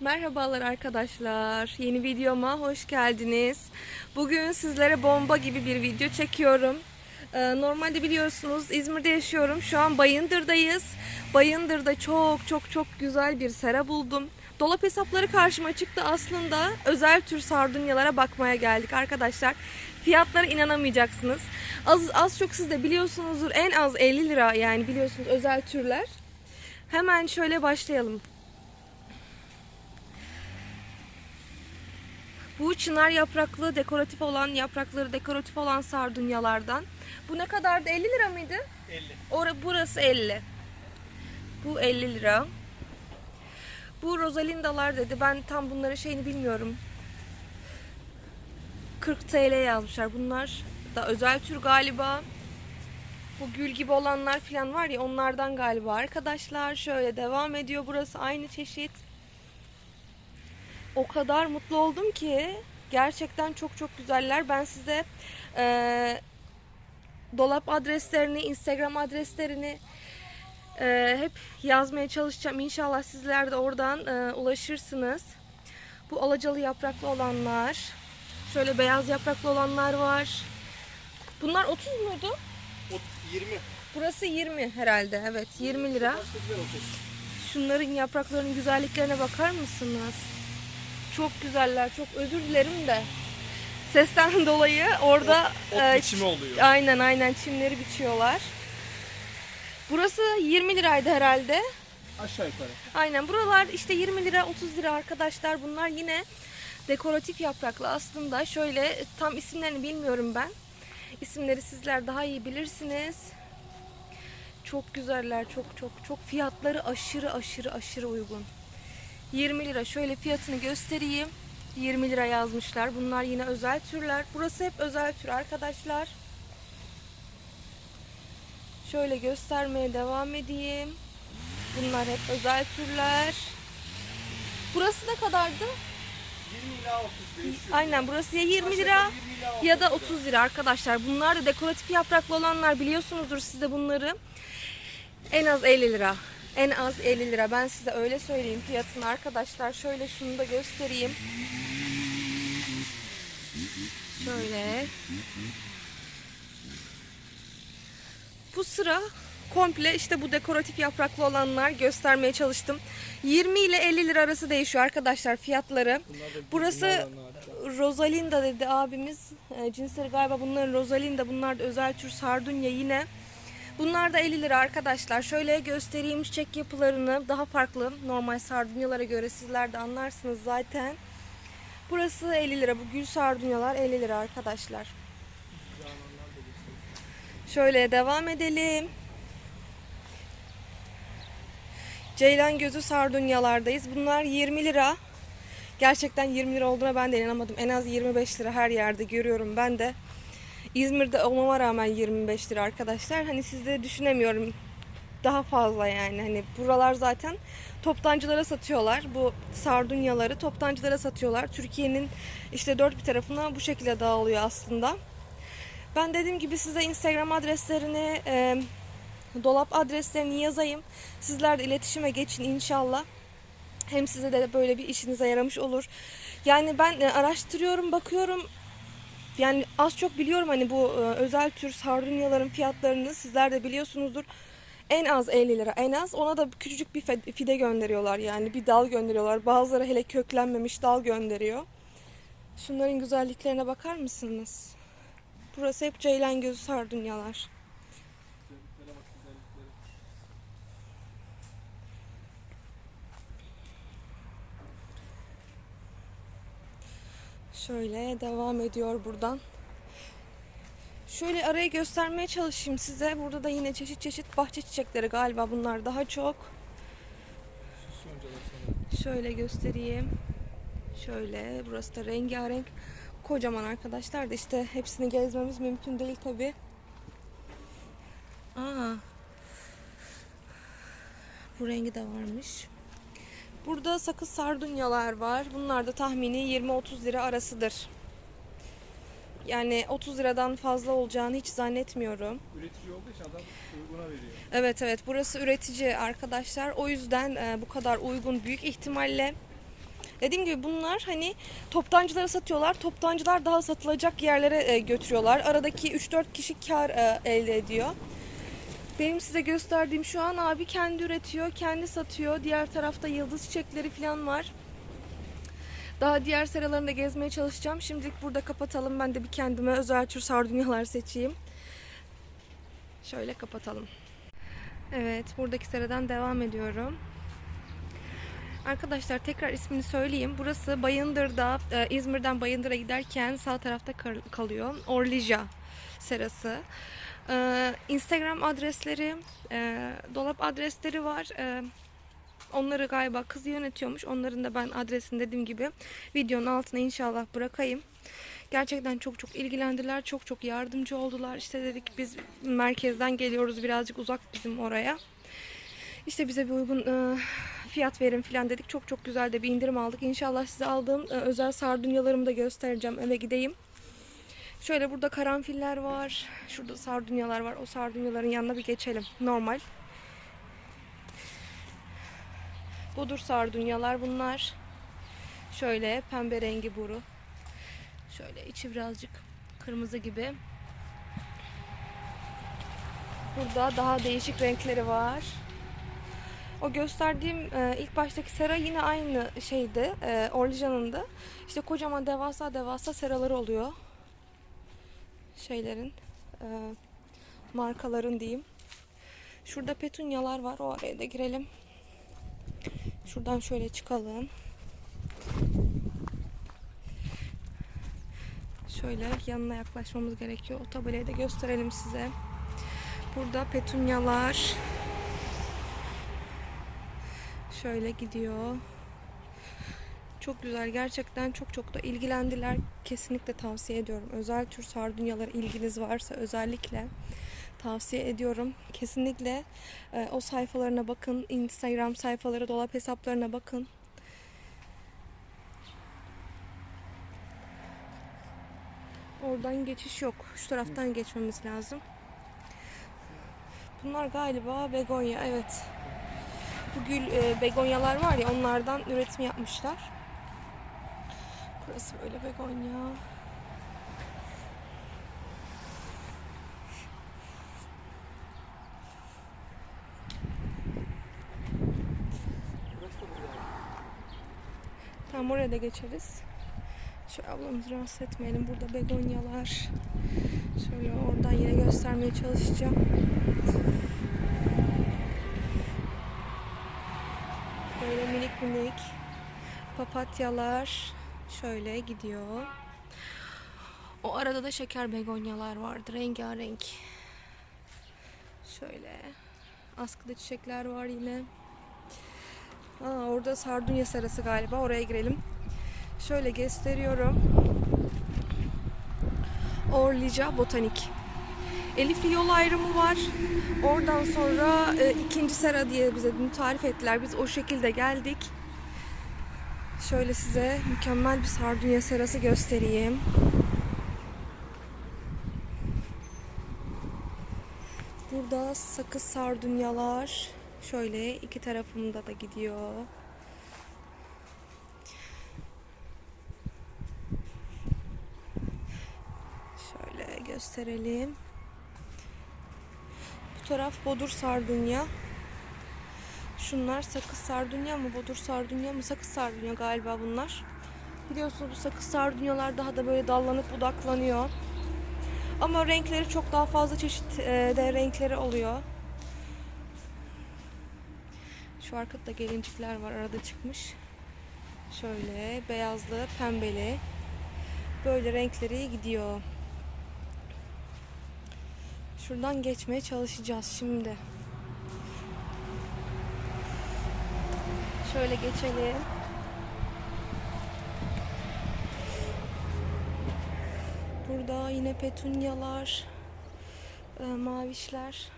Merhabalar arkadaşlar. Yeni videoma hoş geldiniz. Bugün sizlere bomba gibi bir video çekiyorum. Ee, normalde biliyorsunuz İzmir'de yaşıyorum. Şu an Bayındır'dayız. Bayındır'da çok çok çok güzel bir sera buldum. Dolap hesapları karşıma çıktı. Aslında özel tür sardunyalara bakmaya geldik arkadaşlar. Fiyatlara inanamayacaksınız. Az, az çok siz de biliyorsunuzdur. En az 50 lira yani biliyorsunuz özel türler. Hemen şöyle başlayalım. Bu çınar yapraklı dekoratif olan yaprakları dekoratif olan sardunyalardan. Bu ne kadardı? 50 lira mıydı? 50. Ora, burası 50. Bu 50 lira. Bu Rosalindalar dedi. Ben tam bunların şeyini bilmiyorum. 40 TL yazmışlar. Bunlar da özel tür galiba. Bu gül gibi olanlar falan var ya onlardan galiba arkadaşlar. Şöyle devam ediyor. Burası aynı çeşit. O kadar mutlu oldum ki gerçekten çok çok güzeller. Ben size eee, dolap adreslerini, Instagram adreslerini eee, hep yazmaya çalışacağım. İnşallah sizler de oradan eee, ulaşırsınız. Bu alacalı yapraklı olanlar. Şöyle beyaz yapraklı olanlar var. Bunlar 30 muydu? O 20. Burası 20 herhalde. Evet 20 lira. Baştakiler 30. Şunların yapraklarının güzelliklerine bakar mısınız? Çok güzeller. Çok özür dilerim de. Sesten dolayı orada Ot e, biçimi oluyor. aynen aynen çimleri biçiyorlar. Burası 20 liraydı herhalde. Aşağı yukarı. Aynen buralar işte 20 lira 30 lira arkadaşlar. Bunlar yine dekoratif yapraklı aslında. Şöyle tam isimlerini bilmiyorum ben. İsimleri sizler daha iyi bilirsiniz. Çok güzeller. Çok çok çok fiyatları aşırı aşırı aşırı uygun. 20 lira. Şöyle fiyatını göstereyim. 20 lira yazmışlar. Bunlar yine özel türler. Burası hep özel tür arkadaşlar. Şöyle göstermeye devam edeyim. Bunlar hep özel türler. Burası ne kadardı? 20 ila 30 değişiyor. Aynen burası ya 20 Aşağı lira yukarı 20 ila 30 ya da lira. 30 lira arkadaşlar. Bunlar da dekoratif yapraklı olanlar biliyorsunuzdur siz de bunları. En az 50 lira. En az 50 lira. Ben size öyle söyleyeyim fiyatını arkadaşlar. Şöyle şunu da göstereyim. Şöyle. Bu sıra komple işte bu dekoratif yapraklı olanlar göstermeye çalıştım. 20 ile 50 lira arası değişiyor arkadaşlar fiyatları. Burası. Rosalinda dedi abimiz. E, cinsleri galiba bunların Rosalinda. Bunlar da özel tür sardunya yine. Bunlar da 50 lira arkadaşlar. Şöyle göstereyim çiçek yapılarını. Daha farklı normal sardunyalara göre sizler de anlarsınız zaten. Burası 50 lira. Bu gül sardunyalar 50 lira arkadaşlar. Şöyle devam edelim. Ceylan gözü sardunyalardayız. Bunlar 20 lira. Gerçekten 20 lira olduğuna ben de inanamadım. En az 25 lira her yerde görüyorum ben de. İzmir'de olmama rağmen 25 lira arkadaşlar. Hani siz de düşünemiyorum daha fazla yani. Hani buralar zaten toptancılara satıyorlar. Bu sardunyaları toptancılara satıyorlar. Türkiye'nin işte dört bir tarafına bu şekilde dağılıyor aslında. Ben dediğim gibi size Instagram adreslerini, e, dolap adreslerini yazayım. Sizler de iletişime geçin inşallah. Hem size de böyle bir işinize yaramış olur. Yani ben e, araştırıyorum, bakıyorum. Yani az çok biliyorum hani bu e, özel tür sardunyaların fiyatlarını sizler de biliyorsunuzdur. En az 50 lira en az. Ona da küçücük bir fide gönderiyorlar yani bir dal gönderiyorlar. Bazıları hele köklenmemiş dal gönderiyor. Şunların güzelliklerine bakar mısınız? Burası hep ceylan gözü sardunyalar. Şöyle devam ediyor buradan. Şöyle arayı göstermeye çalışayım size. Burada da yine çeşit çeşit bahçe çiçekleri galiba bunlar daha çok. Şöyle göstereyim. Şöyle burası da rengarenk. Kocaman arkadaşlar da işte hepsini gezmemiz mümkün değil tabi. Aa. Bu rengi de varmış. Burada sakız sardunyalar var. Bunlar da tahmini 20-30 lira arasıdır. Yani 30 liradan fazla olacağını hiç zannetmiyorum. Üretici olduğu için adam uyguna veriyor. Evet evet burası üretici arkadaşlar. O yüzden e, bu kadar uygun büyük ihtimalle. Dediğim gibi bunlar hani toptancılara satıyorlar. Toptancılar daha satılacak yerlere e, götürüyorlar. Aradaki 3-4 kişi kar e, elde ediyor. Benim size gösterdiğim şu an abi kendi üretiyor, kendi satıyor. Diğer tarafta yıldız çiçekleri falan var. Daha diğer seralarında gezmeye çalışacağım. Şimdilik burada kapatalım. Ben de bir kendime özel tür sardunyalar seçeyim. Şöyle kapatalım. Evet, buradaki seradan devam ediyorum. Arkadaşlar tekrar ismini söyleyeyim. Burası Bayındır'da, e, İzmir'den Bayındır'a giderken sağ tarafta kal- kalıyor. Orlija serası. E, Instagram adresleri, e, dolap adresleri var. E, onları galiba kız yönetiyormuş. Onların da ben adresini dediğim gibi videonun altına inşallah bırakayım. Gerçekten çok çok ilgilendiler. Çok çok yardımcı oldular. İşte dedik biz merkezden geliyoruz. Birazcık uzak bizim oraya. İşte bize bir uygun e, fiyat verin falan dedik. Çok çok güzel de bir indirim aldık. İnşallah size aldığım e, özel sardunyalarımı da göstereceğim. Eve gideyim. Şöyle burada karanfiller var. Şurada sardunyalar var. O sardunyaların yanına bir geçelim. Normal. Budur sardunyalar bunlar. Şöyle pembe rengi buru. Şöyle içi birazcık kırmızı gibi. Burada daha değişik renkleri var. O gösterdiğim e, ilk baştaki sera yine aynı şeydi. E, Orlijan'ın da. İşte kocaman devasa devasa seraları oluyor. Şeylerin. e, markaların diyeyim. Şurada petunyalar var. O araya da girelim. Şuradan şöyle çıkalım. Şöyle yanına yaklaşmamız gerekiyor. O tabelayı da gösterelim size. Burada petunyalar. Şöyle gidiyor. Çok güzel. Gerçekten çok çok da ilgilendiler. Kesinlikle tavsiye ediyorum. Özel tür sardunyalara ilginiz varsa özellikle tavsiye ediyorum. Kesinlikle e, o sayfalarına bakın. Instagram sayfaları, dolap hesaplarına bakın. Oradan geçiş yok. Şu taraftan geçmemiz lazım. Bunlar galiba begonya. Evet. Bu gül e, begonyalar var ya onlardan üretim yapmışlar. Burası böyle begonya. Tamam oraya da geçeriz. Şöyle ablamızı rahatsız etmeyelim. Burada begonyalar. Şöyle oradan yine göstermeye çalışacağım. Böyle minik minik papatyalar şöyle gidiyor. O arada da şeker begonyalar vardı. Rengarenk. Şöyle askıda çiçekler var yine. Aa, orada sardunya serası galiba. Oraya girelim. Şöyle gösteriyorum. Orlica Botanik. Elifli yol ayrımı var. Oradan sonra e, ikinci sera diye bize bunu tarif ettiler. Biz o şekilde geldik. Şöyle size mükemmel bir sardunya serası göstereyim. Burada sakız sardunyalar. Şöyle iki tarafımda da gidiyor. Şöyle gösterelim. Bu taraf bodur sardunya. Şunlar sakız sardunya mı, bodur sardunya mı? Sakız sardunya galiba bunlar. Biliyorsunuz bu sakız sardunyalar daha da böyle dallanıp budaklanıyor. Ama renkleri çok daha fazla çeşit e, de renkleri oluyor. Şu arkada da gelincikler var arada çıkmış. Şöyle beyazlı, pembeli. Böyle renkleri gidiyor. Şuradan geçmeye çalışacağız şimdi. Şöyle geçelim. Burada yine petunyalar, e, mavişler.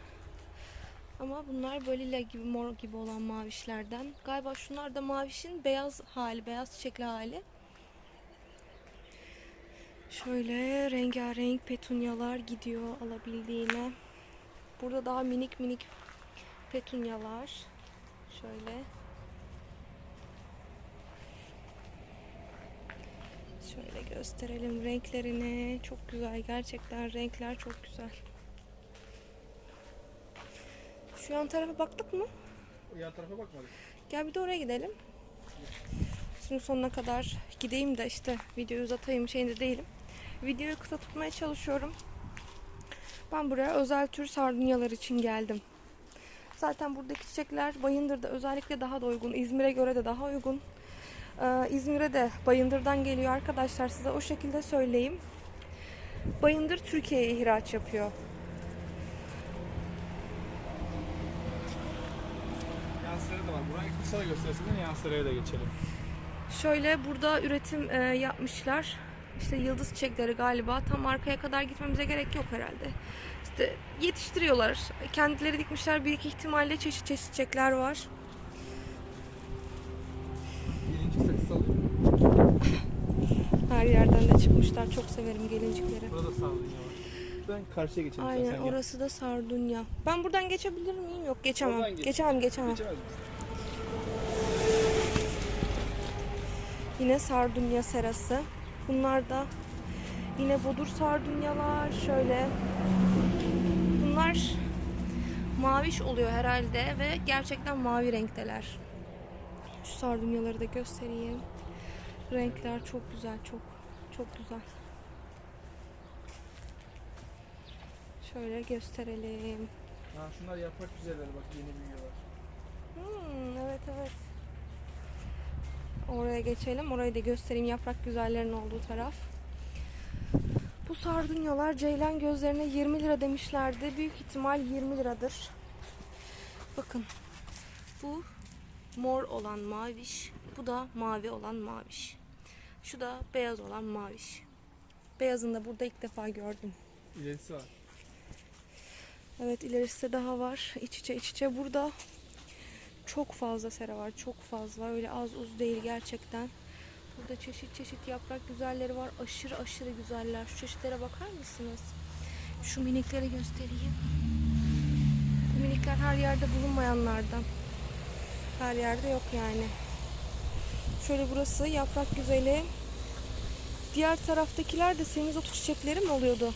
Ama bunlar böyle lila gibi, mor gibi olan mavişlerden. Galiba şunlar da mavişin beyaz hali, beyaz çiçekli hali. Şöyle rengarenk petunyalar gidiyor alabildiğine. Burada daha minik minik petunyalar. Şöyle. Şöyle gösterelim renklerini. Çok güzel. Gerçekten renkler çok güzel. Şu yan tarafa baktık mı? Yan tarafa bakmadık. Gel bir de oraya gidelim. Şimdi sonuna kadar gideyim de işte videoyu uzatayım şeyinde değilim. Videoyu kısa tutmaya çalışıyorum. Ben buraya özel tür sardunyalar için geldim. Zaten buradaki çiçekler Bayındır'da özellikle daha da uygun. İzmir'e göre de daha uygun. Ee, İzmir'e de Bayındır'dan geliyor arkadaşlar. Size o şekilde söyleyeyim. Bayındır Türkiye'ye ihraç yapıyor. Yan sarı da var. Burayı kısa da göstersin de yan sarıya da geçelim. Şöyle burada üretim e, yapmışlar. İşte yıldız çiçekleri galiba. Tam arkaya kadar gitmemize gerek yok herhalde. İşte yetiştiriyorlar. Kendileri dikmişler. Büyük ihtimalle çeşit çeşit çiçekler var. Her yerden de çıkmışlar. Çok severim gelincikleri. Burada sardunya var. Şuradan karşıya geçelim. Aynen. Gel. orası da sardunya. Ben buradan geçebilir miyim? Yok geçemem. Oradan geç. Geçemem geçemem. Geçemez misin? Yine sardunya serası. Bunlar da yine bodur sardunyalar. Şöyle. Bunlar maviş oluyor herhalde ve gerçekten mavi renkteler. Şu sardunyaları da göstereyim. Renkler çok güzel, çok çok güzel. Şöyle gösterelim. Ha, şunlar yaprak güzeller bak yeni büyüyorlar. Hmm, evet evet. Oraya geçelim. Orayı da göstereyim. Yaprak güzellerin olduğu taraf. Bu sardunyalar ceylan gözlerine 20 lira demişlerdi. Büyük ihtimal 20 liradır. Bakın. Bu mor olan maviş. Bu da mavi olan maviş. Şu da beyaz olan maviş. Beyazını da burada ilk defa gördüm. İlerisi var. Evet ilerisi daha var. İç içe iç içe. Burada çok fazla sera var. Çok fazla. Öyle az uz değil gerçekten. Burada çeşit çeşit yaprak güzelleri var. Aşırı aşırı güzeller. Şu çeşitlere bakar mısınız? Şu minikleri göstereyim. Bu minikler her yerde bulunmayanlardan. Her yerde yok yani. Şöyle burası yaprak güzeli. Diğer taraftakiler de semizotu çiçekleri mi oluyordu?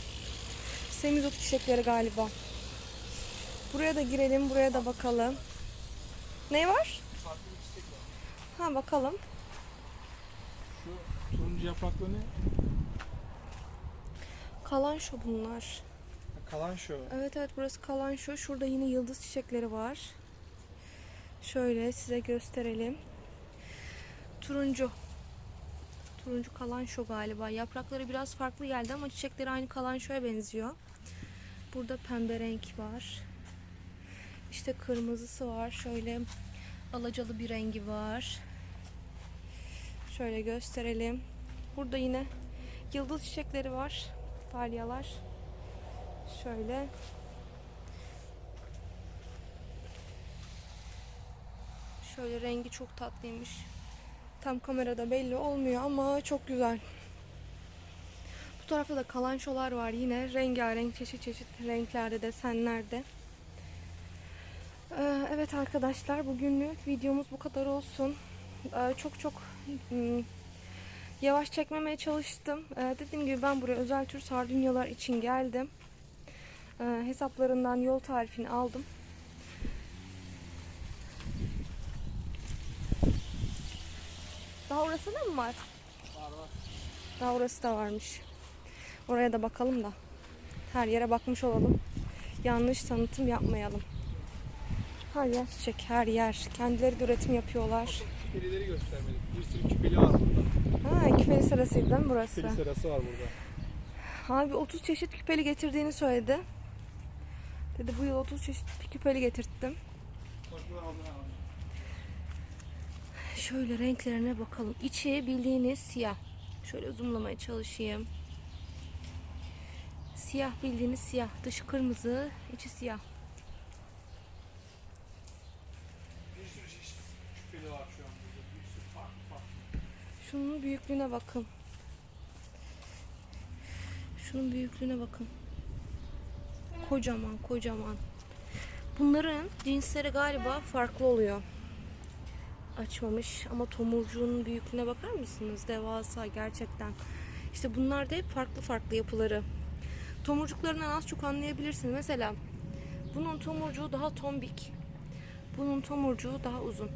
Semizotu çiçekleri galiba. Buraya da girelim, buraya da bakalım. Ne var? Ha bakalım. Şu turuncu yapraklı ne? Kalan şu bunlar. Ha, Kalan şu. Evet evet burası kalan şu. Şurada yine yıldız çiçekleri var. Şöyle size gösterelim. Turuncu. Turuncu kalan şu galiba. Yaprakları biraz farklı geldi ama çiçekleri aynı kalan şoya benziyor. Burada pembe renk var. İşte kırmızısı var. Şöyle alacalı bir rengi var. Şöyle gösterelim. Burada yine yıldız çiçekleri var. Dalyalar. Şöyle. Şöyle rengi çok tatlıymış. Tam kamerada belli olmuyor ama çok güzel. Bu tarafta da kalançolar var yine. Rengarenk çeşit çeşit renklerde, desenlerde. Ee, evet arkadaşlar bugünlük videomuz bu kadar olsun. Ee, çok çok hmm, yavaş çekmemeye çalıştım. Ee, dediğim gibi ben buraya özel tür sardunyalar için geldim. Hesaplarından yol tarifini aldım. Daha orası da mı var? Var var. Daha orası da varmış. Oraya da bakalım da. Her yere bakmış olalım. Yanlış tanıtım yapmayalım. Her yer çiçek, her yer. Kendileri de üretim yapıyorlar. Küpelileri göstermedik. Bir sürü küpeli var burada. Ha, küpeli sırasıydı değil mi burası? Küpeli serası var burada. Abi 30 çeşit küpeli getirdiğini söyledi. Dedi bu yıl 30 çeşit küpeli getirttim. Bak. Şöyle renklerine bakalım. İçi bildiğiniz siyah. Şöyle zoomlamaya çalışayım. Siyah bildiğiniz siyah. Dışı kırmızı, içi siyah. Şunun büyüklüğüne bakın. Şunun büyüklüğüne bakın. Kocaman kocaman. Bunların cinsleri galiba farklı oluyor. Açmamış ama tomurcuğun büyüklüğüne bakar mısınız? Devasa gerçekten. İşte bunlar da hep farklı farklı yapıları. Tomurcuklarından az çok anlayabilirsiniz. Mesela bunun tomurcuğu daha tombik. Bunun tomurcuğu daha uzun.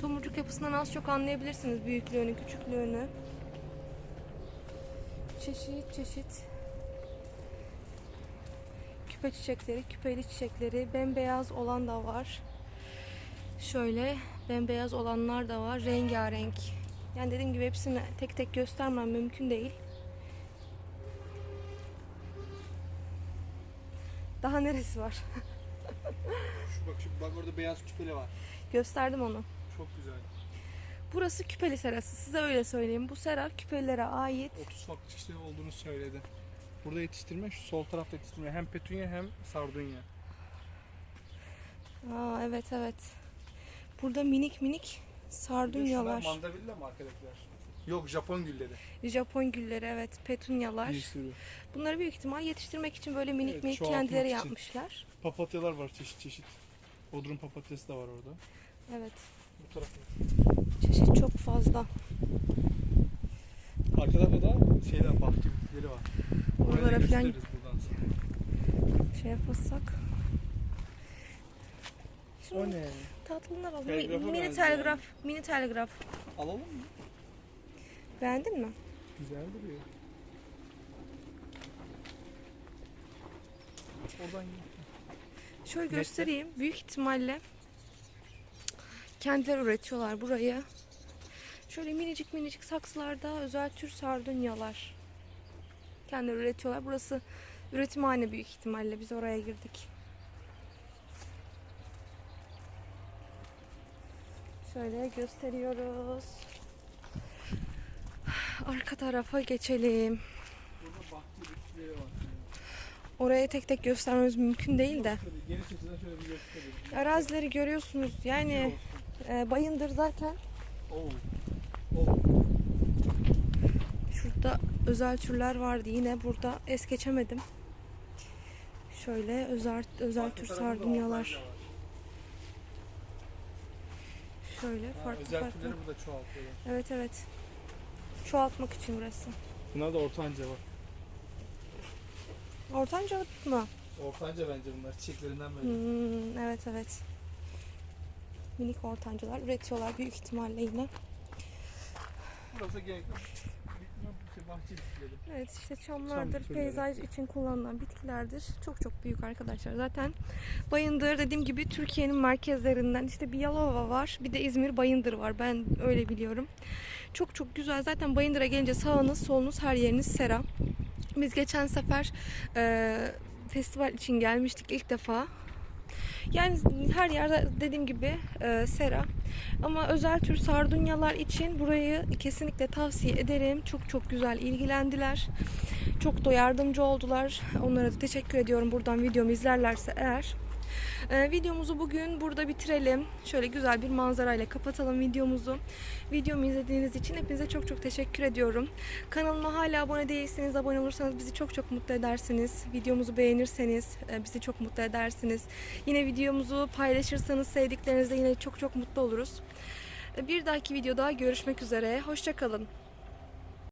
Tomurcuk yapısından az çok anlayabilirsiniz büyüklüğünü, küçüklüğünü. Çeşit çeşit küpe çiçekleri, küpeli çiçekleri, bembeyaz olan da var. Şöyle bembeyaz olanlar da var, rengarenk. Yani dediğim gibi hepsini tek tek göstermem mümkün değil. Daha neresi var? Şu bak, şu, bak orada beyaz küpeli var. Gösterdim onu. Çok güzel. Burası küpeli serası. Size öyle söyleyeyim. Bu sera küpelilere ait. 30 farklı çeşitleri olduğunu söyledi. Burada yetiştirme, şu sol tarafta yetiştirme. Hem petunya hem sardunya. Aa, evet evet. Burada minik minik sardunyalar. Şunlar mandavilla mı arkadaşlar? Yok Japon gülleri. Japon gülleri evet. Petunyalar. Bir sürü. Bunları büyük ihtimal yetiştirmek için böyle minik Evet, minik çoğaltmak kendileri için. yapmışlar. Papatyalar var çeşit çeşit. Bodrum papatyası da var orada. Evet. Bu tarafta. Çeşit çok fazla. Arka tarafta da şeyler bahçe bitkileri var. Da Oralara falan gösteririz buradan sonra. şey yapmasak. O Şimdi ne? Tatlına bak. Mi- mini benziyor telgraf. Mini telgraf. Alalım mı? Beğendin mi? Güzel duruyor. Oradan. Şöyle göstereyim. Büyük ihtimalle kendileri üretiyorlar burayı. Şöyle minicik minicik saksılarda özel tür sardunyalar. Kendileri üretiyorlar. Burası üretimhane büyük ihtimalle. Biz oraya girdik. Şöyle gösteriyoruz. Arka tarafa geçelim. Oraya tek tek göstermemiz mümkün değil de. Arazileri görüyorsunuz. Yani e, Bayındır zaten. Şurada özel türler vardı yine burada es geçemedim. Şöyle özel özel tür sardunyalar. ortanca var. Şöyle farklı özel farklı. türleri burada çoğaltıyorlar. Evet evet. Çoğaltmak için burası. Bunlar da ortanca var. Ortanca mı? Ortanca bence bunlar. Çiçeklerinden böyle. Hmm, evet evet. Minik ortancalar üretiyorlar büyük ihtimalle yine. Burası genellikle bahçe. Evet işte çamlardır, Çam peyzaj için kullanılan bitkilerdir. Çok çok büyük arkadaşlar. Zaten Bayındır dediğim gibi Türkiye'nin merkezlerinden işte bir Yalova var, bir de İzmir Bayındır var. Ben öyle biliyorum. Çok çok güzel. Zaten Bayındır'a gelince sağınız, solunuz, her yeriniz sera. Biz geçen sefer e, festival için gelmiştik ilk defa. Yani her yerde dediğim gibi e, sera. Ama özel tür sardunyalar için burayı kesinlikle tavsiye ederim. Çok çok güzel ilgilendiler. Çok da yardımcı oldular. Onlara da teşekkür ediyorum buradan videomu izlerlerse eğer. Ee, videomuzu bugün burada bitirelim. Şöyle güzel bir manzarayla kapatalım videomuzu. Videomu izlediğiniz için hepinize çok çok teşekkür ediyorum. Kanalıma hala abone değilseniz abone olursanız bizi çok çok mutlu edersiniz. Videomuzu beğenirseniz e, bizi çok mutlu edersiniz. Yine videomuzu paylaşırsanız sevdiklerinizle yine çok çok mutlu oluruz. Bir dahaki videoda görüşmek üzere. Hoşçakalın.